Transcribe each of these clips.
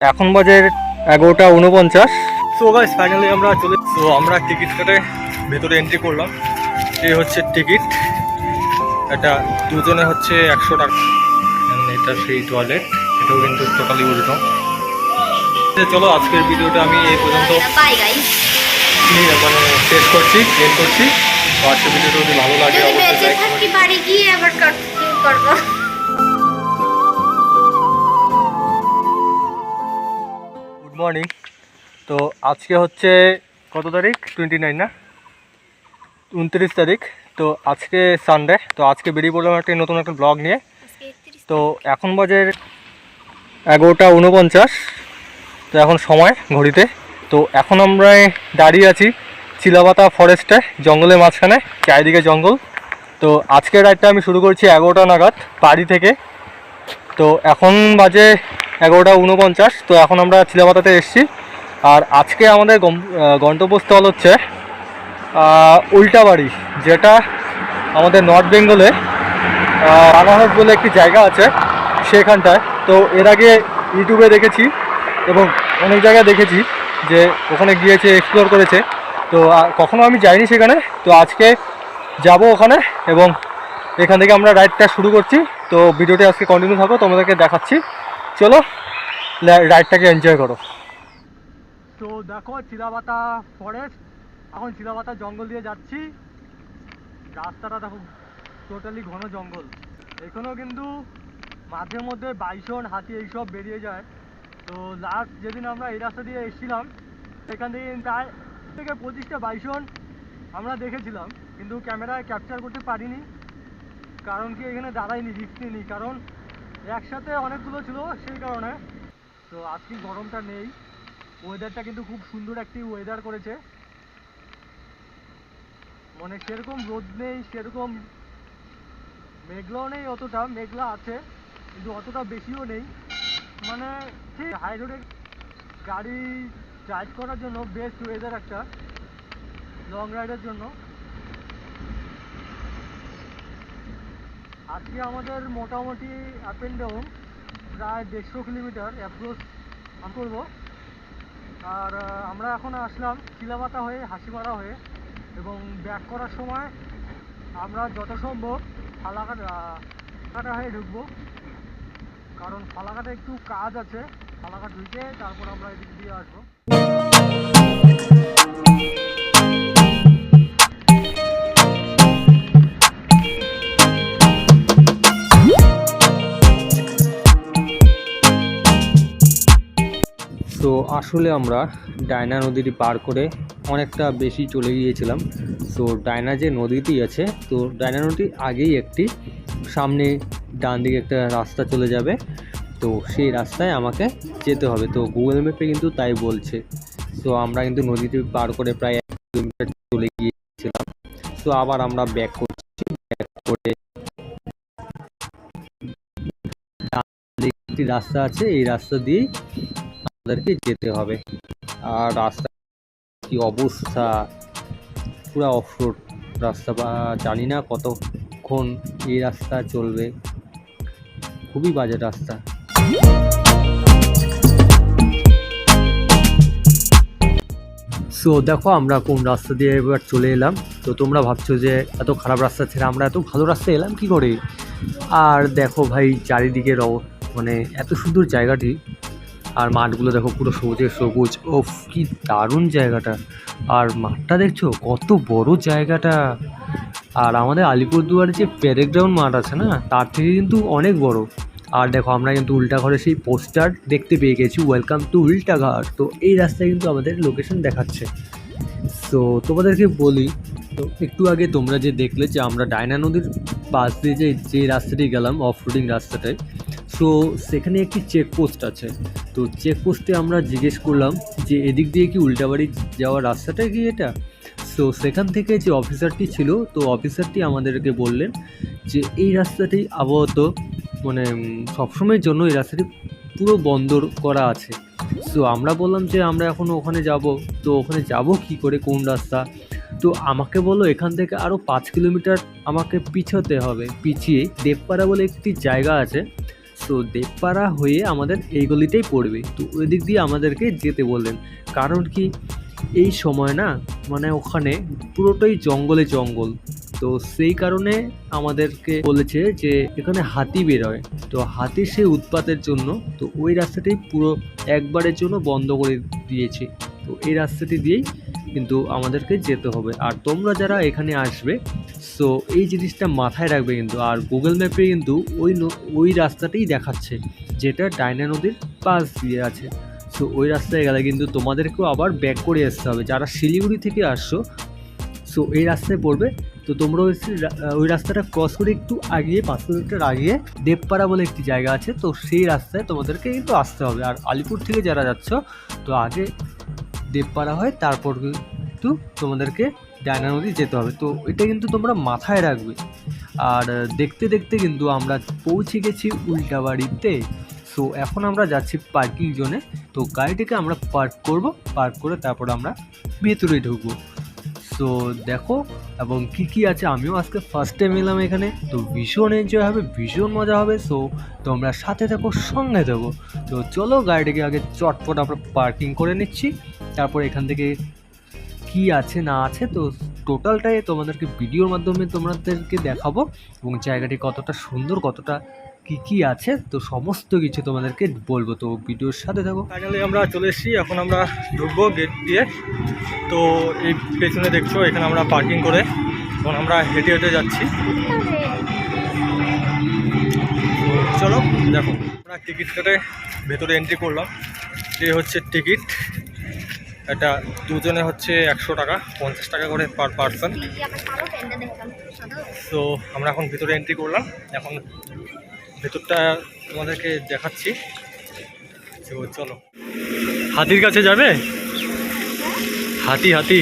এখন বাজে এগারোটা উনপঞ্চাশ। সো গাইস ফাইনালি আমরা চলে সো আমরা টিকিট কেটে ভেতরে এন্ট্রি করলাম। এই হচ্ছে টিকিট এটা দুজনে হচ্ছে একশো টাকা। এটা সেই টয়লেট এটাও কিন্তু টোটালি উল্টো। তো চলো আজকের ভিডিওটা আমি এই পর্যন্ত বাই মানে শেষ করছি এন্ড করছি। আজকের ভিডিওটা যদি ভালো লাগে অবশ্যই মর্নিং তো আজকে হচ্ছে কত তারিখ? টোয়েন্টি নাইন না? উনত্রিশ তারিখ। তো আজকে সানডে তো আজকে বেরিয়ে পড়লাম একটা নতুন একটা ব্লগ নিয়ে। তো এখন বাজে এগারোটা উনপঞ্চাশ। তো এখন সময় ঘড়িতে। তো এখন আমরা দাঁড়িয়ে আছি চিলাপাতা ফরেস্টে জঙ্গলের মাঝখানে চারিদিকে জঙ্গল। তো আজকের রাইডটা আমি শুরু করছি এগারোটা নাগাদ বাড়ি থেকে। তো এখন বাজে এগারোটা উনপঞ্চাশ। তো এখন আমরা চিলাপাতাতে এসেছি। আর আজকে আমাদের গন্তব্যস্থল হচ্ছে উল্টাবাড়ি, যেটা আমাদের নর্থ বেঙ্গলে রানাঘাট বলে একটি জায়গা আছে সেখানটায়। তো এর আগে ইউটিউবে দেখেছি এবং অনেক জায়গায় দেখেছি যে ওখানে গিয়েছে এক্সপ্লোর করেছে। তো কখনো আমি যাইনি সেখানে। তো আজকে যাব ওখানে এবং এখান থেকে আমরা রাইডটা শুরু করছি। তো ভিডিওটা আজকে কন্টিনিউ থাকো, তোমাদেরকে দেখাচ্ছি। চলো রাইডটাকে এনজয় করো। তো দেখো চিলাপাতা ফরেস্ট এখন চিলাপাতা জঙ্গল দিয়ে যাচ্ছি। রাস্তাটা দেখো টোটালি ঘন জঙ্গল। এখানেও কিন্তু মাঝে মধ্যে বাইসন, হাতি এইসব বেরিয়ে যায়। তো লাস্ট যেদিন আমরা এই রাস্তা দিয়ে এসেছিলাম, সেখান থেকে প্রায় থেকে পঁচিশটা বাইসন আমরা দেখেছিলাম। কিন্তু ক্যামেরায় ক্যাপচার করতে পারিনি, কারণ কি এখানে দাঁড়াইনি রিস্ক নিইনি। কারণ একসাথে অনেকগুলো ছিল সেই কারণে। তো আজকে গরমটা নেই। ওয়েদারটা কিন্তু খুব সুন্দর একটি ওয়েদার করেছে। মানে সেরকম রোদ নেই, সেরকম মেঘলাও নেই অতটা, মেঘলা আছে, কিন্তু অতটা বেশিও নেই। মানে ঠিক হাই রোডে গাড়ি ড্রাইভ করার জন্য বেস্ট ওয়েদার একটা লং রাইডের জন্য। আজকে আমাদের মোটামুটি আপ অ্যান্ড ডাউন প্রায় দেড়শো কিলোমিটার অ্যাপ্রোচ করব। আর আমরা এখন আসলাম চিলাপাতা হয়ে, হাসিমারা হয়ে, এবং ব্যাক করার সময় আমরা যত সম্ভব ফালাকাট হয়ে ঢুকবো। কারণ ফালাকাটে একটু কাজ আছে ফালাকাট ঢুকে তারপর আমরা এদিক দিয়ে আসব। তো আসলে আমরা ডায়না নদীটি পার করে অনেকটা বেশি চলে গিয়েছিলাম। তো ডায়না যে নদীটি আছে, তো ডায়না নদীর আগেই একটি সামনে ডান দিকে একটা রাস্তা চলে যাবে। তো সেই রাস্তায় আমাকে যেতে হবে। তো গুগল ম্যাপে কিন্তু তাই বলছে। তো আমরা কিন্তু নদীটি পার করে প্রায় এক কিলোমিটার চলে গিয়েছিলাম। তো আবার আমরা ব্যাক করছি ব্যাক করে একটি রাস্তা আছে। এই রাস্তা দিয়েই আমাদেরকে যেতে হবে। আর রাস্তা কি অবস্থা? পুরো অফরোড রাস্তা বা জানি না কতক্ষণ এই রাস্তা চলবে। খুবই বাজে রাস্তা। সো দেখো আমরা কোন রাস্তা দিয়ে এবার চলে এলাম। তো তোমরা ভাবছ যে এত খারাপ রাস্তা ছেড়ে আমরা এত ভালো রাস্তা এলাম কি করে? আর দেখো ভাই, চারিদিকের মানে এত সুন্দর জায়গাটি। আর মাঠগুলো দেখো পুরো সবুজে সবুজ। ওফ কি দারুণ জায়গাটা। আর মাঠটা দেখছ? কত বড় জায়গাটা। আর আমাদের আলিপুরদুয়ারে যে প্যারেগ্রাউন্ড মাঠ আছে না, তার থেকে কিন্তু অনেক বড়। আর দেখো, আমরা কিন্তু উল্টা ঘরে সেই পোস্টার দেখতে পেয়ে গেছি। ওয়েলকাম টু উল্টা ঘাট। তো এই রাস্তায় কিন্তু আমাদের লোকেশন দেখাচ্ছে। তো তোমাদেরকে বলি, তো একটু আগে তোমরা যে দেখলে যে আমরা ডায়না নদীর পাশ দিয়ে যে যে রাস্তাটি গেলাম অফ রোডিং রাস্তাটায় সো সেখানে একটি চেকপোস্ট আছে। তো চেকপোস্টে আমরা জিজ্ঞেস করলাম যে এদিক দিয়ে কি উল্টাবাড়ি যাওয়ার রাস্তাটা কি এটা? তো সেখান থেকে যে অফিসারটি ছিল, তো অফিসারটি আমাদেরকে বললেন যে এই রাস্তাটি আপাতত মানে সবসময়ের জন্য এই রাস্তাটি পুরো বন্ধ করা আছে। তো আমরা বললাম যে আমরা এখন ওখানে যাব। তো ওখানে যাব কি করে? কোন রাস্তা? তো আমাকে বলো এখান থেকে আরও পাঁচ কিলোমিটার আমাকে পিছোতে হবে। পিছিয়ে দেবপাড়া বলে একটি জায়গা আছে। সো দেবপাড়া হয়ে আমাদের এই গলিতেই পড়বে। তো ওই দিক দিয়ে আমাদেরকে যেতে বললেন। কারণ কি, এই সময় না মানে ওখানে পুরোটাই জঙ্গলে জঙ্গল। তো সেই কারণে আমাদেরকে বলেছে যে, এখানে হাতি বেরোয়। তো হাতির সেই উৎপাতের জন্য, তো ওই রাস্তাটি পুরো একবারের জন্য বন্ধ করে দিয়েছে। তো এই রাস্তাটি দিয়েই কিন্তু আমাদেরকে যেতে হবে। আর তোমরা যারা এখানে আসবে সো এই জিনিসটা মাথায় রাখবে কিন্তু। আর গুগল ম্যাপে কিন্তু ওই ওই রাস্তাটাই দেখাচ্ছে, যেটা ডায়না নদীর পাশ দিয়ে আছে। সো ওই রাস্তায় গেলে কিন্তু তোমাদেরকেও আবার ব্যাক করে আসতে হবে। যারা শিলিগুড়ি থেকে আসছো সো এই রাস্তায় পড়বে, তো তোমরা ওই রাস্তাটা ক্রস করে একটু আগিয়ে, পাঁচ কিলোমিটার আগিয়ে দেবপাড়া বলে একটি জায়গা আছে, তো সেই রাস্তায় তোমাদেরকে কিন্তু আসতে হবে। আর আলিপুর থেকে যারা যাচ্ছ, তো আগে দেবপাড়া হয়, তারপর কিন্তু তোমাদেরকে ডায়না নদী যেতে হবে। তো এটা কিন্তু তোমরা মাথায় রাখবে। আর দেখতে দেখতে কিন্তু আমরা পৌঁছে গেছি উল্টাবাড়িতে সো এখন আমরা যাচ্ছি পার্কিং জোনে। তো গাড়িটিকে আমরা পার্ক করব, পার্ক করে তারপর আমরা ভেতরে ঢুকবো। সো দেখো, এবং কি কি আছে, আমিও আজকে ফার্স্ট টাইম এলাম এখানে। তো ভীষণ এনজয় হবে, ভীষণ মজা হবে। সো তোমরা সাথে থাকো, সঙ্গে থাকো। তো চলো গাড়িটাকে আগে চটপট আমরা পার্কিং করে নিচ্ছি। তারপর এখান থেকে কি আছে, না আছে, তো টোটালটাই তোমাদেরকে ভিডিওর মাধ্যমে তোমাদেরকে দেখাবো এবং জায়গাটি কতটা সুন্দর, কতটা কি কি আছে, তো সমস্ত কিছু তোমাদেরকে বলব। তো ভিডিওর সাথে থাকো। ফাইনালি আমরা চলে এসেছি, এখন আমরা ঢুকবো গেট দিয়ে। তো এই পেছনে দেখছ, এখানে আমরা পার্কিং করে এখন আমরা হেঁটে হেঁটে যাচ্ছি। চলো, দেখো, আমরা টিকিট কেটে ভেতরে এন্ট্রি করলাম। এই হচ্ছে টিকিট এটা দুজনে হচ্ছে একশো টাকা, পঞ্চাশ টাকা করে পার পার্সন তো আমরা এখন ভিতরে এন্ট্রি করলাম। এখন ভেতরটা তোমাদেরকে দেখাচ্ছি। চলো। হাতির কাছে যাবে? হাতি হাতি।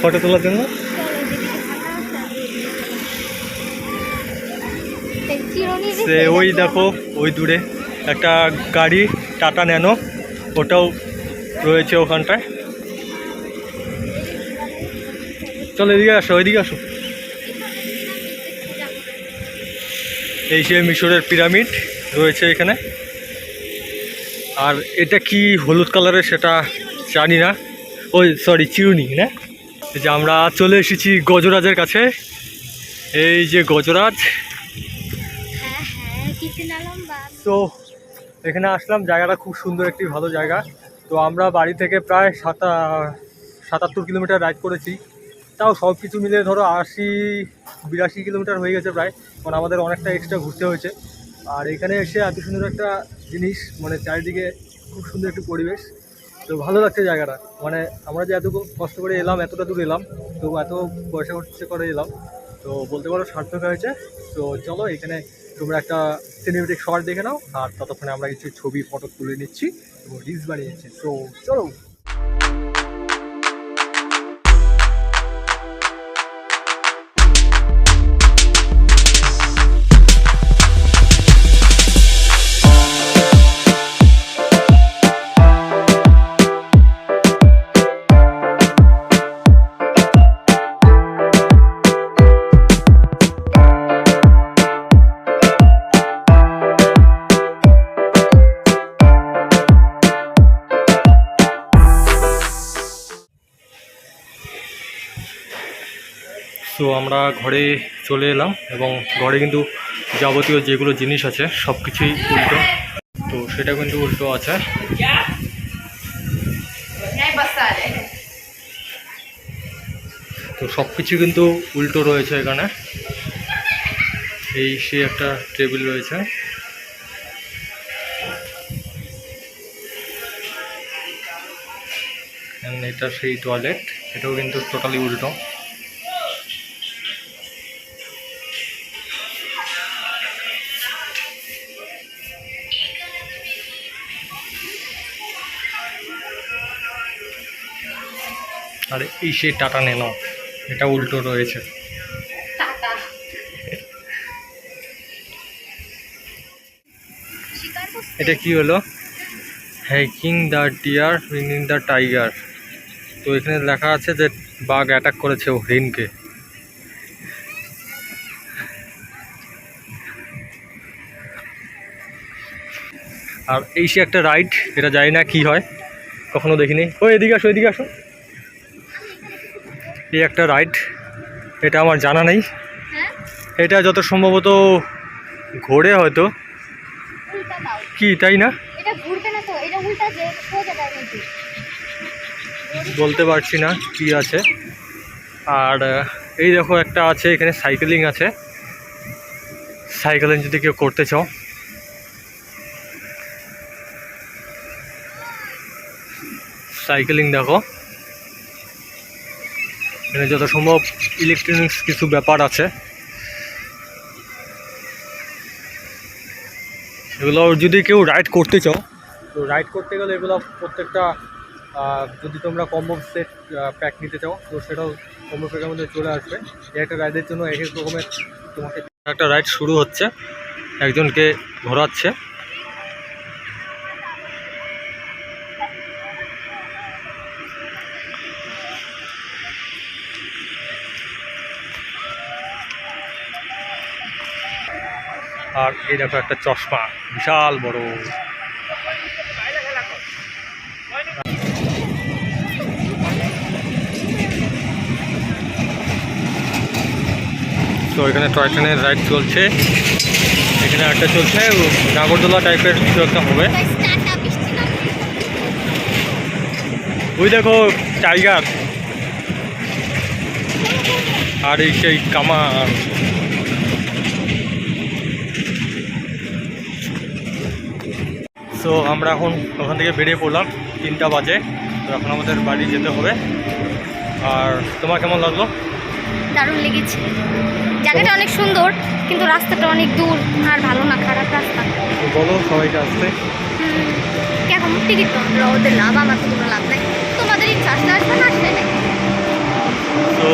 ফটো তোলার জন্য? সে ওই দেখো, ওই দূরে একটা গাড়ি, টাটা ন্যানো। ওটাও রয়েছে ওখানটায়। চলো এদিকে আসো ওইদিকে আসো। এই সে মিশরের পিরামিড রয়েছে এখানে। আর এটা কি হলুদ কালারের সেটা জানি না। ওই সরি চিরুনি না? এই যে আমরা চলে এসেছি গজরাজের কাছে। এই যে গজরাজ। তো এখানে আসলাম, জায়গাটা খুব সুন্দর, একটি ভালো জায়গা। তো আমরা বাড়ি থেকে প্রায় সাতা সাতাত্তর কিলোমিটার রাইড করেছি। তাও সব কিছু মিলে ধরো আশি, বিরাশি কিলোমিটার হয়ে গেছে প্রায়, কারণ আমাদের অনেকটা এক্সট্রা ঘুরতে হয়েছে। আর এখানে এসে এত সুন্দর একটা জিনিস মানে চারিদিকে খুব সুন্দর একটি পরিবেশ। তো ভালো লাগছে জায়গাটা। মানে আমরা যে এত কষ্ট করে এলাম, এতটা দূর এলাম তো এত পয়সা খরচা করে এলাম। তো বলতে পারো সার্থক হয়েছে। তো চলো এখানে তোমরা একটা সিনেমেটিক শর্ট দেখে নাও, আর ততক্ষণে আমরা কিছু ছবি ফটো তুলে নিচ্ছি এবং রিলস বানিয়ে নিচ্ছি। তো চলো। আমরা ঘরে চলে এলাম এবং ঘরে কিন্তু যাবতীয় যেগুলো জিনিস আছে, সব কিছুই উল্টো। তো সেটা কিন্তু উল্টো আছে। তো সব কিছু কিন্তু উল্টো রয়েছে এখানে। এই সে একটা টেবিল রয়েছে। এটা সেই টয়লেট এটাও কিন্তু টোটালি উল্টো। আর এই সেই টাটা নেনো এটা উল্টো রয়েছে। এটা কি হলো? Hiking the deer winning the tiger. তো এখানে লেখা আছে যে বাঘ অ্যাটাক করেছে ও হরিণকে। আর এই সে একটা রাইড এটা জানি না কি হয় কখনো দেখিনি। ও এদিকে আসো এদিকে আসো। এই একটা রাইড এটা আমার জানা নেই। হ্যাঁ? এটা যত সম্ভবত ঘোরে হয়তো। কি তাই না? বলতে পারছি না কি আছে। আর এই দেখো একটা আছে এখানে সাইকেলিং আছে। সাইকেলিং যদি কেউ করতে চাও। সাইকেলিং দেখো। এখানে যত সম্ভব ইলেকট্রনিক্স কিছু ব্যাপার আছে। এগুলো যদি কেউ রাইড করতে চাও, তো রাইড করতে গেলে এগুলো প্রত্যেকটা যদি তোমরা কম্বো সেট প্যাক নিতে চাও, তো সেটাও কম্বো প্যাকের মধ্যে চলে আসবে। একটা রাইডের জন্য এক এক রকমের তোমাকে একটা রাইড শুরু হচ্ছে, একজনকে ঘোরাচ্ছে আর এই দেখো একটা চশমা, বিশাল বড়। তো এখানে টয় ট্রেনের রাইড চলছে। এখানে একটা চলছে, নাগরদোলা টাইপের কিছু একটা হবে। ওই দেখো টাইগার আর এই সেই কামার তো আমরা এখন ওখান থেকে বেরিয়ে পড়লাম তিনটা বাজে। তো এখন আমাদের বাড়ি যেতে হবে। আর তোমার কেমন লাগল? দারুণ লেগেছে। জায়গাটা অনেক সুন্দর কিন্তু রাস্তাটা অনেক দূর আর ভালো না খারাপ রাস্তা। বলো সবাইকে আসতে। কেমন? টিকিট তোমরা ওদের লাভ আমার তো কোনো লাভ নাই। তোমাদের ইচ্ছা আসতে আসবে না তো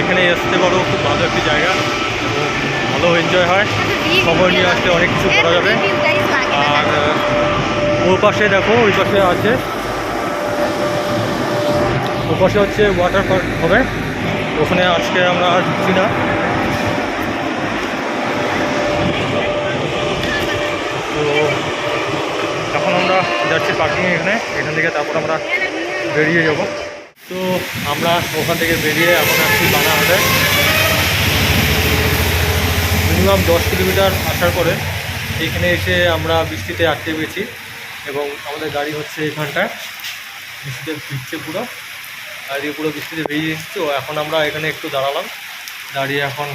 এখানে আসতে পারো খুব ভালো একটি জায়গা। ভালো এনজয় হয়। খবর নিয়ে আসলে অনেক কিছু করা যাবে। ওর পাশে দেখো ওই পাশে আছে। ও পাশে হচ্ছে ওয়াটার পার্ক হবে। ওখানে আজকে আমরা আর ঢুকছি না। তো এখন আমরা যাচ্ছি পার্কিং এখানে। এখান থেকে তারপর আমরা বেরিয়ে যাব। তো আমরা ওখান থেকে বেরিয়ে এখন আসছি বানাহাটে মিনিমাম দশ কিলোমিটার আসার পরে এইখানে এসে আমরা বৃষ্টিতে আটকে গেছি। এবং আমাদের গাড়ি হচ্ছে এখানটায়। বৃষ্টিতে ভিজছে পুরো। আর এদিকে পুরো বৃষ্টিতে ভিজে এসেছি তো এখন আমরা এখানে একটু দাঁড়ালাম। দাঁড়িয়ে এখন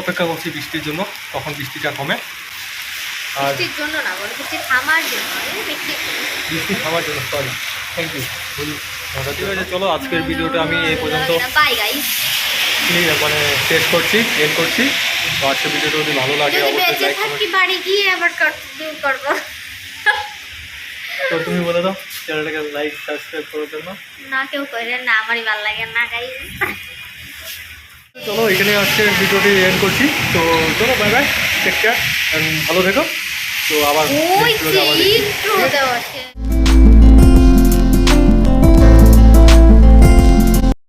অপেক্ষা করছি বৃষ্টির জন্য। কখন বৃষ্টিটা কমে। আর বৃষ্টির জন্য না বলো বৃষ্টি থামার জন্য। বৃষ্টি বৃষ্টি থামার জন্য সরি থ্যাংক ইউ বলি ঠিক আছে চলো আজকের ভিডিওটা আমি এই পর্যন্ত বাই গাইস মানে শেষ করছি এন্ড করছি। তো আজকের ভিডিওটা যদি ভালো লাগে অবশ্যই লাইক থাকি বাড়ি গিয়ে আবার কন্টিনিউ করব। তো তুমি বলে দাও চ্যানেলটাকে লাইক সাবস্ক্রাইব করে জন্য না কেউ করে না আমারই ভালো লাগে না গাই চলো এখানে আজকে ভিডিওটি এন্ড করছি। তো চলো বাই বাই টেক কেয়ার ভালো থেকো। তো আবার